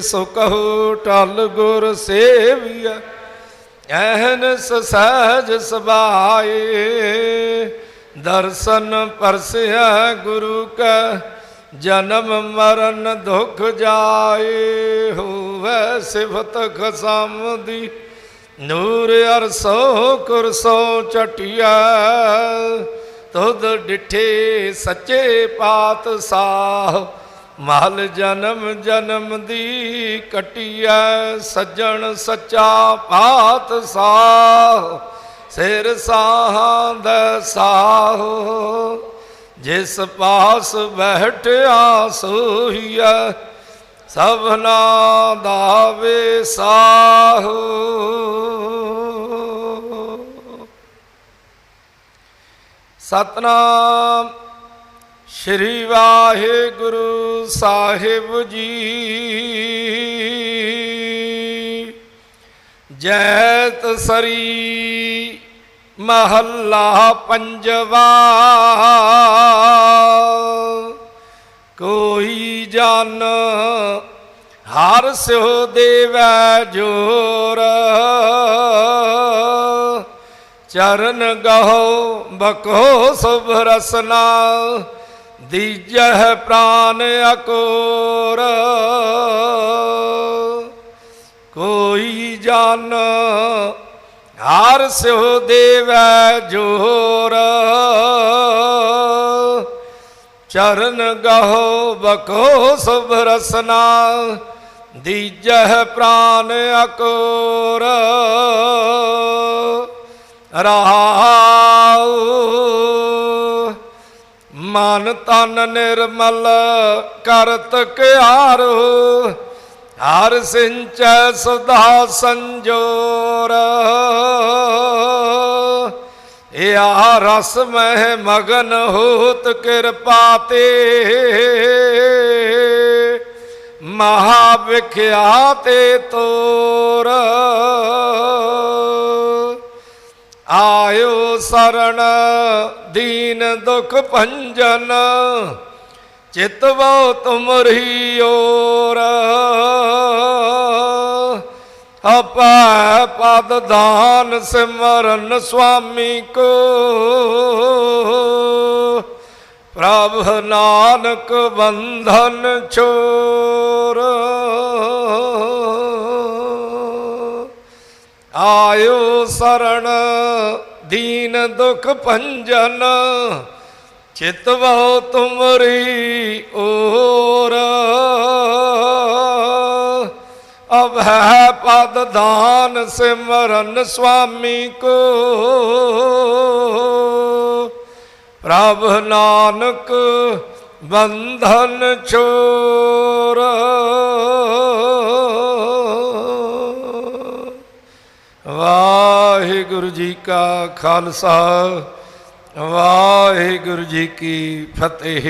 ਸੋ ਕਹੋ ਟਲ ਗੁਰ ਸੇਵੀਐ ਐਹਨਸ ਸਹਿਜ ਸਭਾਏ ਦਰਸ਼ਨ ਪਰਸਿਆ ਗੁਰੂ ਕਾ, ਜਨਮ ਮਰਨ ਦੁਖ ਜਾਏ। ਹੋਵੇ ਸਿਫਤ ਖਸਮ ਦੀ, ਨੂਰ ਅਰਸੋ ਕੁਰਸੋ ਚਟਿਆ ਤੁਧ ਡਿਠੇ ਸੱਚੇ ਪਾਤਸ਼ਾਹ ਮਹਲ ਜਨਮ ਜਨਮ ਦੀ ਕਟਿਆ ਸੱਜਣ ਸੱਚਾ ਪਾਤ ਸਾਹ ਸਿਰ ਸਾਹਾਂ ਦਾ ਸਾਹ, ਜਿਸ ਪਾਸ ਬੈਠਿਆ ਸੋਹੀਆ ਸਭਨਾ ਦਾ ਵੇ ਵਿਸਾਹੋ। ਸਤਨਾਮ ਸ਼੍ਰੀ ਵਾਹਿਗੁਰੂ ਸਾਹਿਬ ਜੀ। ਜੈਤ ਸਰੀ ਮਹੱਲਾ ਪੰਜਵਾ। ਕੋਈ ਜਨ ਹਰ ਸਿਓ ਦੇਵੈ ਜੋਰ। ਚਰਨ ਗਹੋ ਬਕੋ ਸੁਭ ਰਸਨਾ। ਦੀਜਹ ਪ੍ਰਾਨ ਅਕੋਰ, ਕੋਈ ਜਨ ਹਰ ਸਿਓ ਦੇਵੈ ਜੋਰ। ਚਰਨ ਗਹੋ ਬਕੋ ਸੁਭ ਰਸਨਾ, ਦੀਜਹ ਪ੍ਰਾਨ ਅਕੋਰ। ਰਹਾਉ ਮਨ ਤਨ ਨਿਰਮਲ ਕਰਤ ਕਿਆਰੋ ਹਰ ਸਿੰਚੈ ਸੁਧਾ ਸੰਜੋਰ ਆ ਰਸ ਮਹਿ ਮਗਨ ਹੋਤ ਕਿਰਪਾ ਤੇ। ਮਹਾ ਵਿਖਿਆ ਤੇ ਤੋਰ। ਆਇਓ ਸਰਣ ਦੀਨ ਦੁਖ ਭੰਜਨ ਚਿਤਵੋ ਤੁਮਰੀ ਓਰ ਆਪੈ ਪਦ ਦਾਨ ਸਿਮਰਨ ਸੁਆਮੀ ਕੋ। ਪ੍ਰਭ ਨਾਨਕ ਬੰਧਨ ਛੋਰ। ਆਇਓ ਸਰਣ ਦੀਨ ਦੁਖ ਭੰਜਨ ਚਿਤਵੋ ਤੁਮਰੀ ਓਰ। ਹੈ ਪਦ ਦਾਨ ਸਿਮਰਨ ਸੁਆਮੀ ਕੋ। ਪ੍ਰਭ ਨਾਨਕ ਬੰਧਨ ਛੋਰ ਵਾਹਿਗੁਰੂ ਜੀ ਕਾ ਖਾਲਸਾ, ਵਾਹਿਗੁਰੂ ਜੀ ਕੀ ਫਤਿਹ।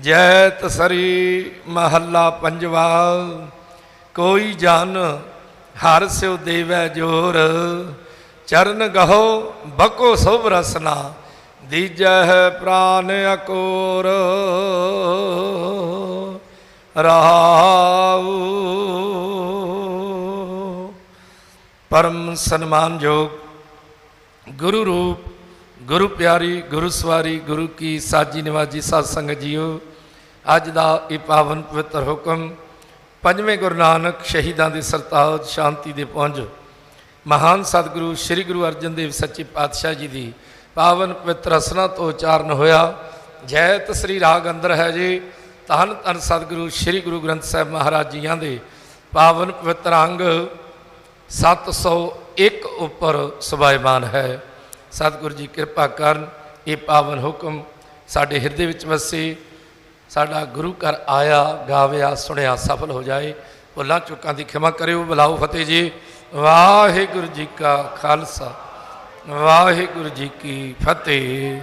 ਜੈ ਤਸਰੀ ਮਹੱਲਾ ਪੰਜਵਾ, ਕੋਈ ਜਨ ਹਰ ਸਿਉ ਦੇਵੈ ਜੋਰ। ਚਰਨ ਗਹੋ ਬਕੋ ਸੁਭ ਰਸਨਾ ਦੀਜੈ ਪ੍ਰਾਨ ਅਕੋਰ। ਰਹਾਉ ਪਰਮ ਸਨਮਾਨਯੋਗ, ਗੁਰੂ ਰੂਪ, ਗੁਰੂ ਪਿਆਰੀ, ਗੁਰੂ ਸਵਾਰੀ, ਗੁਰੂ ਕੀ ਸਾਜੀ ਨਿਵਾਜੀ ਸਾਧ ਸੰਗਤ ਜੀਓ, ਅੱਜ ਦਾ ਇਹ ਪਾਵਨ ਪਵਿੱਤਰ ਹੁਕਮ ਪੰਜਵੇਂ ਗੁਰੂ ਨਾਨਕ ਸ਼ਹੀਦਾਂ ਦੇ ਸਰਤਾਜ ਸ਼ਾਂਤੀ ਦੇ ਪੁੰਜ ਮਹਾਨ ਸਤਿਗੁਰੂ ਸ੍ਰੀ ਗੁਰੂ ਅਰਜਨ ਦੇਵ ਸੱਚੇ ਪਾਤਸ਼ਾਹ ਜੀ ਦੀ ਪਾਵਨ ਪਵਿੱਤਰ ਰਸਨਾ ਤੋਂ ਉਚਾਰਨ ਹੋਇਆ। ਜੈ ਤਸਰੀ ਰਾਗ ਅੰਦਰ ਹੈ ਜੀ। ਧੰਨ ਧੰਨ ਸਤਿਗੁਰੂ ਸ੍ਰੀ ਗੁਰੂ ਗ੍ਰੰਥ ਸਾਹਿਬ ਮਹਾਰਾਜ ਜੀਆਂ ਦੇ ਪਾਵਨ ਪਵਿੱਤਰ ਅੰਗ 701 ਉੱਪਰ ਸਵਾਇਮਾਨ ਹੈ। ਸਤਿਗੁਰੂ ਜੀ ਕਿਰਪਾ ਕਰਨ, ਇਹ ਪਾਵਨ ਹੁਕਮ ਸਾਡੇ ਹਿਰਦੇ ਵਿੱਚ ਵਸੇ, ਸਾਡਾ ਗੁਰੂ ਘਰ ਆਇਆ, ਗਾਵਿਆ, ਸੁਣਿਆ, ਸਫਲ ਹੋ ਜਾਏ। ਭੁੱਲਾਂ ਚੁੱਕਾਂ ਦੀ ਖਿਮਾ ਕਰਿਓ, ਬੁਲਾਓ ਫਤਿਹ ਜੀ। ਵਾਹਿਗੁਰੂ ਜੀ ਕਾ ਖਾਲਸਾ, ਵਾਹਿਗੁਰੂ ਜੀ ਕੀ ਫਤਿਹ।